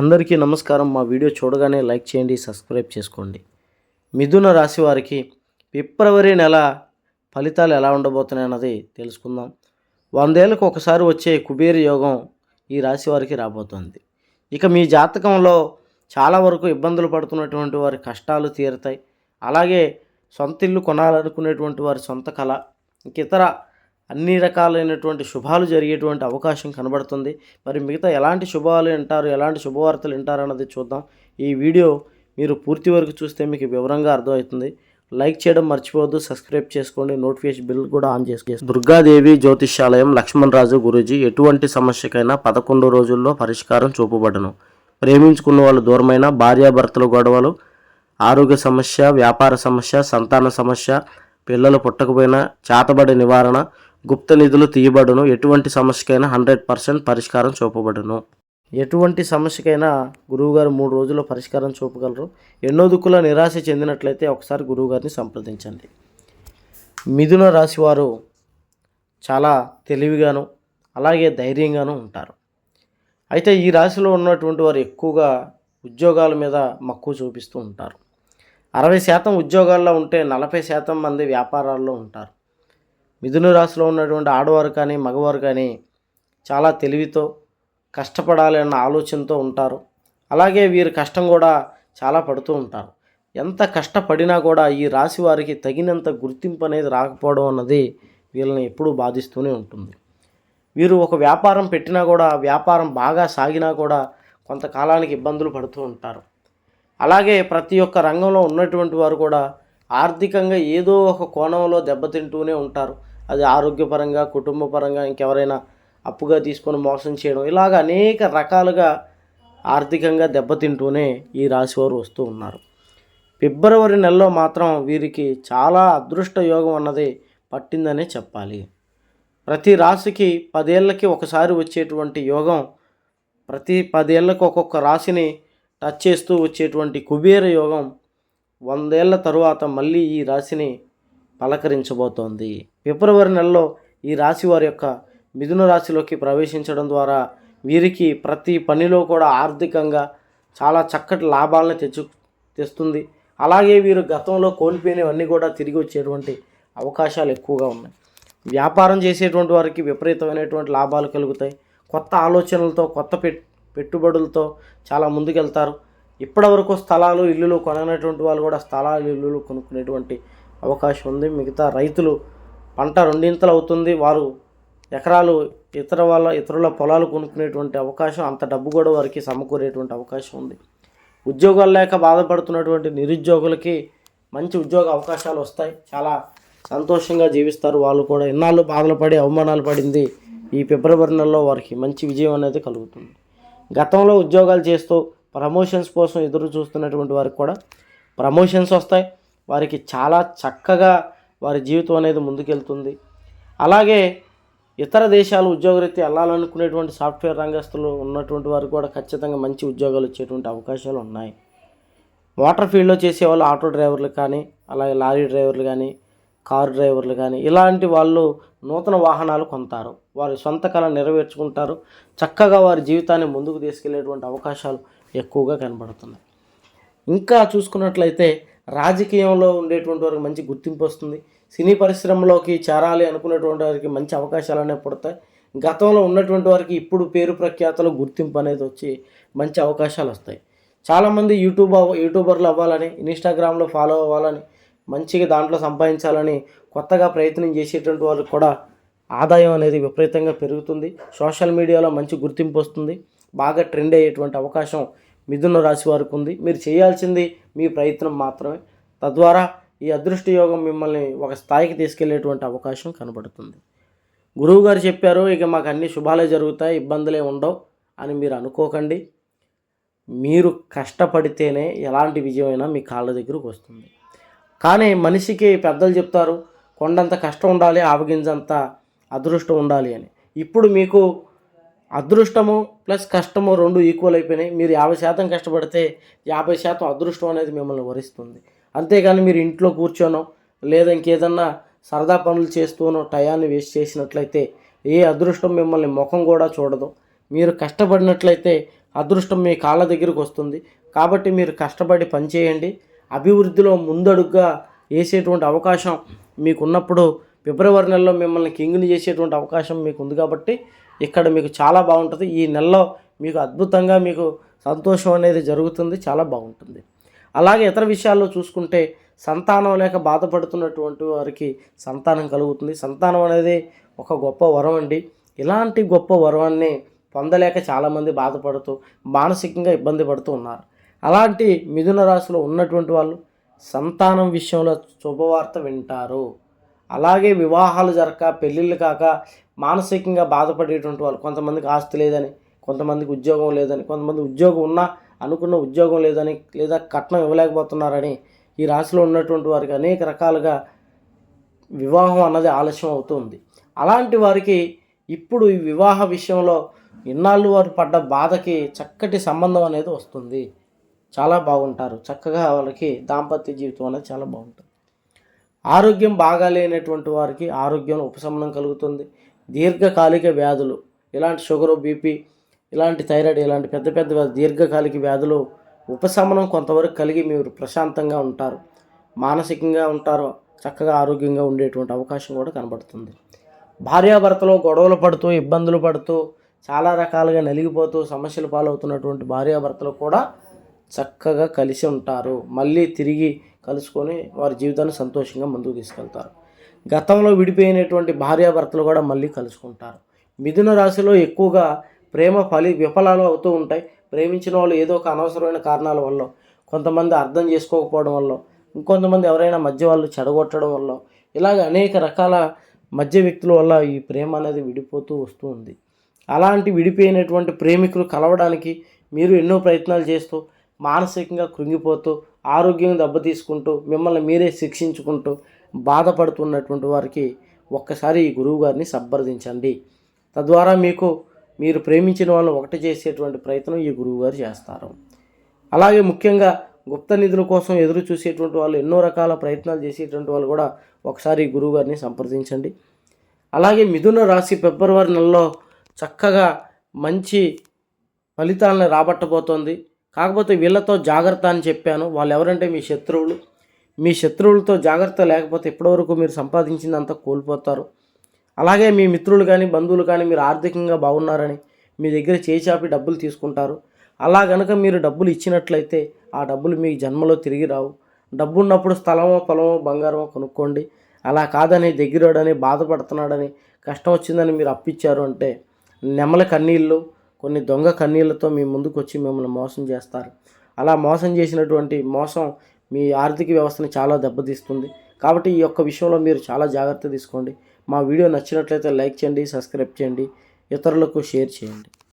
అందరికీ నమస్కారం. మా వీడియో చూడగానే లైక్ చేయండి సబ్స్క్రైబ్ చేసుకోండి. మిథున రాశి వారికి ఫిబ్రవరి నెల ఫలితాలు ఎలా ఉండబోతున్నాయి అన్నది తెలుసుకుందాం. వందేళ్ళకు ఒకసారి వచ్చే కుబేర యోగం ఈ రాశి వారికి రాబోతుంది. ఇక మీ జాతకంలో చాలా వరకు ఇబ్బందులు పడుతున్నటువంటి వారి కష్టాలు తీరుతాయి. అలాగే సొంత ఇల్లు కొనాలనుకునేటువంటి వారి సొంత కళ ఇంక ఇతర అన్ని రకాలైనటువంటి శుభాలు జరిగేటువంటి అవకాశం కనబడుతుంది. మరి మిగతా ఎలాంటి శుభాలు వింటారు ఎలాంటి శుభవార్తలు వింటారు అన్నది చూద్దాం. ఈ వీడియో మీరు పూర్తి వరకు చూస్తే మీకు వివరంగా అర్థమవుతుంది. లైక్ చేయడం మర్చిపోవద్దు సబ్స్క్రైబ్ చేసుకోండి నోటిఫికేషన్ బిల్ కూడా ఆన్ చేసుకోండి దుర్గాదేవి జ్యోతిష్యాలయం లక్ష్మణరాజు గురూజీ ఎటువంటి సమస్యకైనా పదకొండు రోజుల్లో పరిష్కారం చూపబడను. ప్రేమించుకున్న వాళ్ళు దూరమైన భార్యాభర్తల గొడవలు ఆరోగ్య సమస్య వ్యాపార సమస్య సంతాన సమస్య పిల్లలు పుట్టకపోయినా చేతబడి నివారణ గుప్త నిధులు తీయబడును. ఎటువంటి సమస్యకైనా హండ్రెడ్ పర్సెంట్ పరిష్కారం చూపబడును. ఎటువంటి సమస్యకైనా గురువుగారు మూడు రోజుల్లో పరిష్కారం చూపగలరు. ఎన్నో దుక్కుల నిరాశ చెందినట్లయితే ఒకసారి గురువుగారిని సంప్రదించండి. మిథున రాశి వారు చాలా తెలివిగాను అలాగే ధైర్యంగాను ఉంటారు. అయితే ఈ రాశిలో ఉన్నటువంటి వారు ఎక్కువగా ఉద్యోగాల మీద మక్కువ చూపిస్తూ ఉంటారు. అరవై శాతం ఉద్యోగాల్లో ఉంటే నలభై శాతం మంది వ్యాపారాల్లో ఉంటారు. మిథున రాశిలో ఉన్నటువంటి ఆడవారు కానీ మగవారు కానీ చాలా తెలివితో కష్టపడాలి అన్న ఆలోచనతో ఉంటారు. అలాగే వీరి కష్టం కూడా చాలా పడుతూ ఉంటారు. ఎంత కష్టపడినా కూడా ఈ రాశి వారికి తగినంత గుర్తింపు అనేది రాకపోవడం అన్నది వీళ్ళని ఎప్పుడూ బాధిస్తూనే ఉంటుంది. వీరు ఒక వ్యాపారం పెట్టినా కూడా వ్యాపారం బాగా సాగినా కూడా కొంతకాలానికి ఇబ్బందులు పడుతూ ఉంటారు. అలాగే ప్రతి ఒక్క రంగంలో ఉన్నటువంటి వారు కూడా ఆర్థికంగా ఏదో ఒక కోణంలో దెబ్బతింటూనే ఉంటారు. అది ఆరోగ్యపరంగా కుటుంబపరంగా ఇంకెవరైనా అప్పుగా తీసుకొని మోసం చేయడం ఇలాగ అనేక రకాలుగా ఆర్థికంగా దెబ్బతింటూనే ఈ రాశివారు వస్తూ ఉన్నారు. ఫిబ్రవరి నెలలో మాత్రం వీరికి చాలా అదృష్ట యోగం అన్నది పట్టిందనే చెప్పాలి. ప్రతి రాశికి పదేళ్ళకి ఒకసారి వచ్చేటువంటి యోగం ప్రతి పదేళ్ళకు ఒక్కొక్క రాశిని టచ్ చేస్తూ వచ్చేటువంటి కుబేర యోగం వందేళ్ళ తరువాత మళ్ళీ ఈ రాశిని పలకరించబోతోంది ఫిబ్రవరి నెలలో ఈ రాశి వారి యొక్క మిథున రాశిలోకి ప్రవేశించడం ద్వారా వీరికి ప్రతి పనిలో కూడా ఆర్థికంగా చాలా చక్కటి లాభాలను తెచ్చు తెస్తుంది. అలాగే వీరు గతంలో కోల్పోయినవన్నీ కూడా తిరిగి వచ్చేటువంటి అవకాశాలు ఎక్కువగా ఉన్నాయి. వ్యాపారం చేసేటువంటి వారికి విపరీతమైనటువంటి లాభాలు కలుగుతాయి. కొత్త ఆలోచనలతో కొత్త పెట్ పెట్టుబడులతో చాలా ముందుకెళ్తారు. ఇప్పటివరకు స్థలాలు ఇల్లులు కొననటువంటి వాళ్ళు కూడా స్థలాలు ఇల్లులు కొనుక్కునేటువంటి అవకాశం ఉంది. మిగతా రైతులు పంట రెండింతలు అవుతుంది వారు ఎకరాలు ఇతర వాళ్ళ ఇతరుల పొలాలు కొనుక్కునేటువంటి అవకాశం అంత డబ్బు కూడా వారికి సమకూరేటువంటి అవకాశం ఉంది. ఉద్యోగాలు లేక బాధపడుతున్నటువంటి నిరుద్యోగులకి మంచి ఉద్యోగ అవకాశాలు వస్తాయి. చాలా సంతోషంగా జీవిస్తారు వాళ్ళు కూడా. ఇన్నాళ్ళు బాధలు పడి అవమానాలు పడింది ఈ ఫిబ్రవరి నెలలో వారికి మంచి విజయం అనేది కలుగుతుంది. గతంలో ఉద్యోగాలు చేస్తూ ప్రమోషన్స్ కోసం ఎదురు చూస్తున్నటువంటి వారికి కూడా ప్రమోషన్స్ వస్తాయి. వారికి చాలా చక్కగా వారి జీవితం అనేది ముందుకెళ్తుంది. అలాగే ఇతర దేశాలు ఉద్యోగరీత్యా వెళ్ళాలనుకునేటువంటి సాఫ్ట్వేర్ రంగస్తులు ఉన్నటువంటి వారికి కూడా ఖచ్చితంగా మంచి ఉద్యోగాలు వచ్చేటువంటి అవకాశాలు ఉన్నాయి. మోటార్ ఫీల్డ్లో చేసేవాళ్ళు ఆటో డ్రైవర్లు కానీ అలాగే లారీ డ్రైవర్లు కానీ కారు డ్రైవర్లు కానీ ఇలాంటి వాళ్ళు నూతన వాహనాలు కొంటారు వారి సొంత కళ నెరవేర్చుకుంటారు. చక్కగా వారి జీవితాన్ని ముందుకు తీసుకెళ్ళేటువంటి అవకాశాలు ఎక్కువగా కనబడుతున్నాయి. ఇంకా చూసుకున్నట్లయితే రాజకీయంలో ఉండేటువంటి వారికి మంచి గుర్తింపు వస్తుంది. సినీ పరిశ్రమలోకి చేరాలి అనుకునేటువంటి వారికి మంచి అవకాశాలు అనేవి పుడతాయి. గతంలో ఉన్నటువంటి వారికి ఇప్పుడు పేరు ప్రఖ్యాతలు గుర్తింపు అనేది వచ్చి మంచి అవకాశాలు వస్తాయి. చాలామంది యూట్యూబ్ అవ్వ యూట్యూబర్లు అవ్వాలని ఇన్స్టాగ్రామ్లో ఫాలో అవ్వాలని మంచిగా దాంట్లో సంపాదించాలని కొత్తగా ప్రయత్నం చేసేటువంటి వాళ్ళకి కూడా ఆదాయం అనేది విపరీతంగా పెరుగుతుంది. సోషల్ మీడియాలో మంచి గుర్తింపు వస్తుంది. బాగా ట్రెండ్ అయ్యేటువంటి అవకాశం మిథున రాశి వారికి ఉంది. మీరు చేయాల్సింది మీ ప్రయత్నం మాత్రమే. తద్వారా ఈ అదృష్ట యోగం మిమ్మల్ని ఒక స్థాయికి తీసుకెళ్ళేటువంటి అవకాశం కనబడుతుంది. గురువు గారు చెప్పారు ఇక మాకు అన్ని శుభాలే జరుగుతాయి ఇబ్బందులే ఉండవు అని మీరు అనుకోకండి. మీరు కష్టపడితేనే ఎలాంటి విజయమైనా మీ కాళ్ళ దగ్గరకు వస్తుంది. కానీ మనిషికి పెద్దలు చెప్తారు కొండంత కష్టం ఉండాలి ఆవగింజంత అదృష్టం ఉండాలి అని. ఇప్పుడు మీకు అదృష్టము ప్లస్ కష్టము రెండు ఈక్వల్ అయిపోయినాయి. మీరు యాభై శాతం కష్టపడితే యాభై శాతం అదృష్టం అనేది మిమ్మల్ని వరిస్తుంది. అంతేగాని మీరు ఇంట్లో కూర్చోనో లేదా ఇంకేదన్నా సరదా పనులు చేస్తూనో టయాన్ని వేస్ట్ చేసినట్లయితే ఏ అదృష్టం మిమ్మల్ని ముఖం కూడా చూడదు. మీరు కష్టపడినట్లయితే అదృష్టం మీ కాళ్ళ దగ్గరకు వస్తుంది. కాబట్టి మీరు కష్టపడి పనిచేయండి అభివృద్ధిలో ముందడుగ్గా వేసేటువంటి అవకాశం మీకున్నప్పుడు ఫిబ్రవరి నెలలో మిమ్మల్ని కింగ్ని చేసేటువంటి అవకాశం మీకు ఉంది కాబట్టి ఇక్కడ మీకు చాలా బాగుంటుంది. ఈ నెలలో మీకు అద్భుతంగా మీకు సంతోషం అనేది జరుగుతుంది. చాలా బాగుంటుంది. అలాగే ఇతర విషయాల్లో చూసుకుంటే సంతానం లేక బాధపడుతున్నటువంటి వారికి సంతానం కలుగుతుంది. సంతానం అనేది ఒక గొప్ప వరం అండి. ఇలాంటి గొప్ప వరాన్ని పొందలేక చాలామంది బాధపడుతూ మానసికంగా ఇబ్బంది పడుతూ ఉన్నారు. అలాంటి మిథున రాశిలో ఉన్నటువంటి వాళ్ళు సంతానం విషయంలో శుభవార్త వింటారు. అలాగే వివాహాలు జరగక పెళ్ళిళ్ళు కాక మానసికంగా బాధపడేటువంటి వాళ్ళు కొంతమందికి ఆస్తి లేదని కొంతమందికి ఉద్యోగం లేదని కొంతమంది ఉద్యోగం ఉన్నా అనుకున్న ఉద్యోగం లేదని లేదా కట్నం ఇవ్వలేకపోతున్నారని ఈ రాశిలో ఉన్నటువంటి వారికి అనేక రకాలుగా వివాహం అన్నది ఆలస్యం అవుతుంది అలాంటి వారికి ఇప్పుడు ఈ వివాహ విషయంలో ఇన్నాళ్ళు వారు పడ్డ బాధకి చక్కటి సంబంధం అనేది వస్తుంది. చాలా బాగుంటారు. చక్కగా వాళ్ళకి దాంపత్య జీవితం అనేది చాలా బాగుంటుంది. ఆరోగ్యం బాగాలేనటువంటి వారికి ఆరోగ్యం ఉపశమనం కలుగుతుంది. దీర్ఘకాలిక వ్యాధులు ఇలాంటి షుగరు బీపీ ఇలాంటి థైరాయిడ్ ఇలాంటి పెద్ద పెద్ద దీర్ఘకాలిక వ్యాధులు ఉపశమనం కొంతవరకు కలిగి మీరు ప్రశాంతంగా ఉంటారు. మానసికంగా ఉంటారు చక్కగా ఆరోగ్యంగా ఉండేటువంటి అవకాశం కూడా కనబడుతుంది. భార్యాభర్తలో గొడవలు పడుతూ ఇబ్బందులు పడుతూ చాలా రకాలుగా నలిగిపోతూ సమస్యలు పాలవుతున్నటువంటి భార్యాభర్తలు కూడా చక్కగా కలిసి ఉంటారు. మళ్ళీ తిరిగి కలుసుకొని వారి జీవితాన్ని సంతోషంగా ముందుకు తీసుకెళ్తారు. గతంలో విడిపోయినటువంటి భార్యాభర్తలు కూడా మళ్ళీ కలుసుకుంటారు. మిథున రాశిలో ఎక్కువగా ప్రేమ ఫలి విఫలాలు అవుతూ ఉంటాయి. ప్రేమించిన వాళ్ళు ఏదో ఒక అనవసరమైన కారణాల వల్ల కొంతమంది అర్థం చేసుకోకపోవడం వల్ల ఇంకొంతమంది ఎవరైనా మధ్య వాళ్ళు చెడగొట్టడం వల్ల ఇలాగ అనేక రకాల మధ్య వ్యక్తుల వల్ల ఈ ప్రేమ అనేది విడిపోతూ వస్తూ ఉంది. అలాంటి విడిపోయినటువంటి ప్రేమికులు కలవడానికి మీరు ఎన్నో ప్రయత్నాలు చేస్తూ మానసికంగా కృంగిపోతూ ఆరోగ్యం దెబ్బతీసుకుంటూ మిమ్మల్ని మీరే శిక్షించుకుంటూ బాధపడుతున్నటువంటి వారికి ఒక్కసారి ఈ గురువు గారిని సంప్రదించండి. తద్వారా మీకు మీరు ప్రేమించిన వాళ్ళని ఒకటి చేసేటువంటి ప్రయత్నం ఈ గురువు గారు చేస్తారు. అలాగే ముఖ్యంగా గుప్త నిధుల కోసం ఎదురు చూసేటువంటి వాళ్ళు ఎన్నో రకాల ప్రయత్నాలు చేసేటువంటి వాళ్ళు కూడా ఒకసారి ఈ గురువు గారిని సంప్రదించండి. అలాగే మిథున రాశి ఫిబ్రవరి నెలలో చక్కగా మంచి ఫలితాలను రాబట్టబోతోంది. కాకపోతే వీళ్ళతో జాగ్రత్త అని చెప్పాను. వాళ్ళు ఎవరంటే మీ శత్రువులు. మీ శత్రువులతో జాగ్రత్త లేకపోతే ఇప్పటివరకు మీరు సంపాదించిందంతా కోల్పోతారు. అలాగే మీ మిత్రులు కానీ బంధువులు కానీ మీరు ఆర్థికంగా బాగున్నారని మీ దగ్గర చేచాపి డబ్బులు తీసుకుంటారు. అలా గనక మీరు డబ్బులు ఇచ్చినట్లయితే ఆ డబ్బులు మీ జన్మలో తిరిగి రావు. డబ్బు ఉన్నప్పుడు స్థలమో పొలమో బంగారమో కొనుక్కోండి. అలా కాదని దగ్గరోడని బాధపడుతున్నాడని కష్టం వచ్చిందని మీరు అప్పిచ్చారు అంటే నెమల కన్నీళ్ళు కొన్ని దొంగ కన్నీళ్ళతో మీ ముందుకు వచ్చి మిమ్మల్ని మోసం చేస్తారు. అలా మోసం చేసినటువంటి మోసం మీ ఆర్థిక వ్యవస్థను చాలా దెబ్బతీస్తుంది. కాబట్టి ఈ యొక్క విషయంలో మీరు చాలా జాగ్రత్త తీసుకోండి. మా వీడియో నచ్చినట్లయితే లైక్ చేయండి సబ్స్క్రైబ్ చేయండి ఇతరులకు షేర్ చేయండి.